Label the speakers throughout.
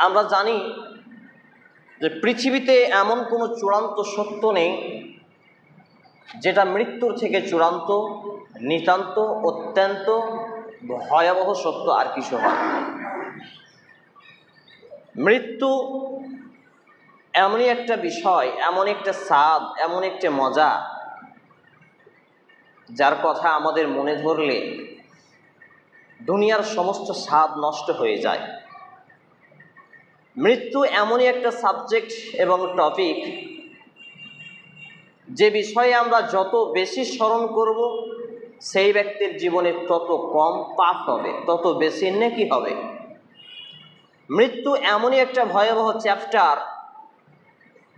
Speaker 1: আমরা জানি যে পৃথিবীতে এমন কোনো চূড়ান্ত সত্য নেই যেটা মৃত্যুর থেকে চূড়ান্ত, নিতান্ত, অত্যন্ত ভয়াবহ সত্য আর কিছু হয় মৃত্যু এমনই একটা বিষয় এমন একটা স্বাদ এমন একটা মজা যার কথা আমাদের মনে ধরলে দুনিয়ার সমস্ত স্বাদ নষ্ট হয়ে যায়। মৃত্যু এমনই একটা সাবজেক্ট এবং টপিক যে বিষয়ে আমরা যত বেশি স্মরণ করব, সেই ব্যক্তির জীবনে তত কম পাপ হবে, তত বেশি নেকি হবে। মৃত্যু এমনই একটা ভয়াবহ চ্যাপ্টার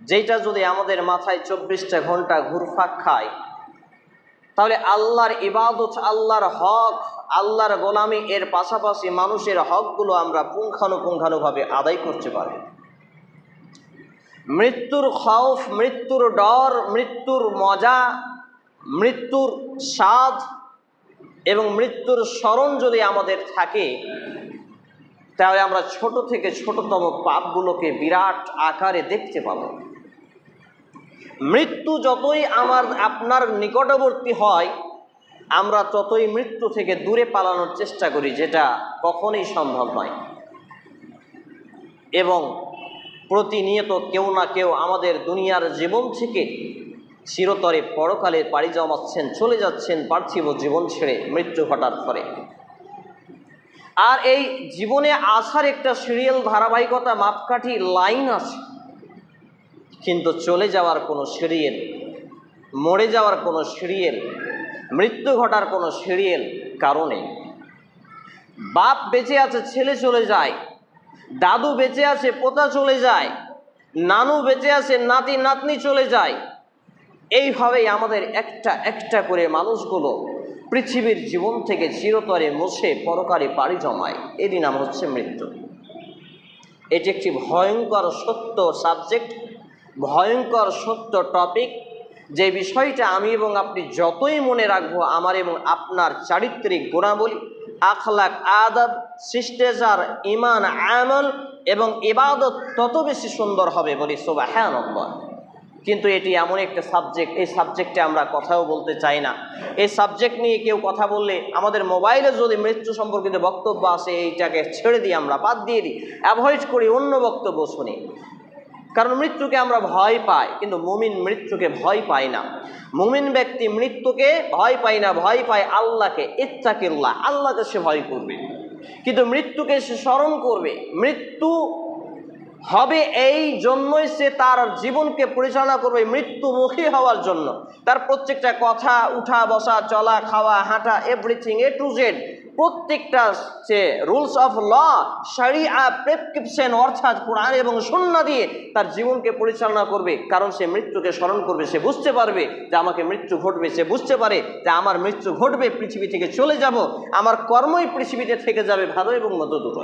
Speaker 1: যেটা যদি আমাদের মাথায় চব্বিশটা ঘণ্টা ঘুরফাক খায় তাহলে আল্লাহর ইবাদত, আল্লাহর হক, আল্লাহর গোলামি এর পাশাপাশি মানুষের হকগুলো আমরা পুঙ্খানুপুঙ্খানুভাবে আদায় করতে পারি। মৃত্যুর খৌফ, মৃত্যুর ডর, মৃত্যুর মজা, মৃত্যুর স্বাদ এবং মৃত্যুর স্মরণ যদি আমাদের থাকে, তাহলে আমরা ছোট থেকে ছোটতম পাপগুলোকে বিরাট আকারে দেখতে পাবো। মৃত্যু যতই আমার, আপনার নিকটবর্তী হয়, আমরা ততই মৃত্যু থেকে দূরে পালানোর চেষ্টা করি, যেটা কখনোই সম্ভব নয়। এবং প্রতিনিয়ত কেউ না কেউ আমাদের দুনিয়ার জীবন থেকে চিরতরে পরকালে পাড়ি জমাচ্ছেন, চলে যাচ্ছেন পার্থিব জীবন ছেড়ে মৃত্যু ঘটার পরে আর এই জীবনে আসার একটা সিরিয়াল ধারাবাহিকতা, মাপকাঠি লাইন আছে। কিন্তু চলে যাওয়ার কোনো সিরিয়েল মরে যাওয়ার কোনো সিরিয়াল মৃত্যু ঘটার কোনো সিরিয়াল কারণে বাপ বেঁচে আছে, ছেলে চলে যায়, দাদু বেঁচে আছে, পোতা চলে যায়, নানু বেঁচে আছে, নাতি, নাতনি চলে যায়। এইভাবেই আমাদের একটা একটা করে মানুষগুলো পৃথিবীর জীবন থেকে চিরতরে মুছে পরকারে পাড়ি জমায়। এরই নাম হচ্ছে মৃত্যু। এটি একটি ভয়ঙ্কর সত্য সাবজেক্ট ভয়ঙ্কর সত্য টপিক যে বিষয়টা আমি এবং আপনি যতই মনে রাখব আমার এবং আপনার চারিত্রিক গুণাবলী, আখলাক, আদব, শিষ্টাচার ইমান আমল এবং ইবাদত তত বেশি সুন্দর হবে বলি সোবা হ্যাঁ নম্বর কিন্তু এটি এমন একটা সাবজেক্ট এই সাবজেক্টে আমরা কথাও বলতে চাই না। এই সাবজেক্ট নিয়ে কেউ কথা বললে আমাদের মোবাইলে যদি মৃত্যু সম্পর্কিত বক্তব্য আসে, এইটাকে ছেড়ে দিই আমরা বাদ দিয়ে দিই। অ্যাভয়েড করি অন্য বক্তব্য শুনি। কারণ মৃত্যুকে আমরা ভয় পাই, কিন্তু মুমিন মৃত্যুকে ভয় পায় না। মুমিন ব্যক্তি মৃত্যুকে ভয় পায় না, ভয় পায় আল্লাহকে ইচ্ছাকিল্লাহ আল্লাহকে সে ভয় করবে। কিন্তু মৃত্যুকে সে স্মরণ করবে। মৃত্যু হবে এই জন্যই সে তার জীবনকে পরিচালনা করবে মৃত্যুমুখী হওয়ার জন্য। তার প্রত্যেকটা কথা, উঠা, বসা, চলা, খাওয়া, হাঁটা এভরিথিং এ টু জেড প্রত্যেকটা সে রুলস অফ ল সারিয়া প্রেসক্রিপশন অর্থাৎ কোরআন এবং সন্না দিয়ে তার জীবনকে পরিচালনা করবে। কারণ সে মৃত্যুকে স্মরণ করবে, সে বুঝতে পারবে যে আমাকে মৃত্যু ঘটবে, সে বুঝতে পারে যে আমার মৃত্যু ঘটবে, পৃথিবী থেকে চলে যাব। আমার কর্মই পৃথিবীতে থেকে যাবে ভালো এবং মতো দুটো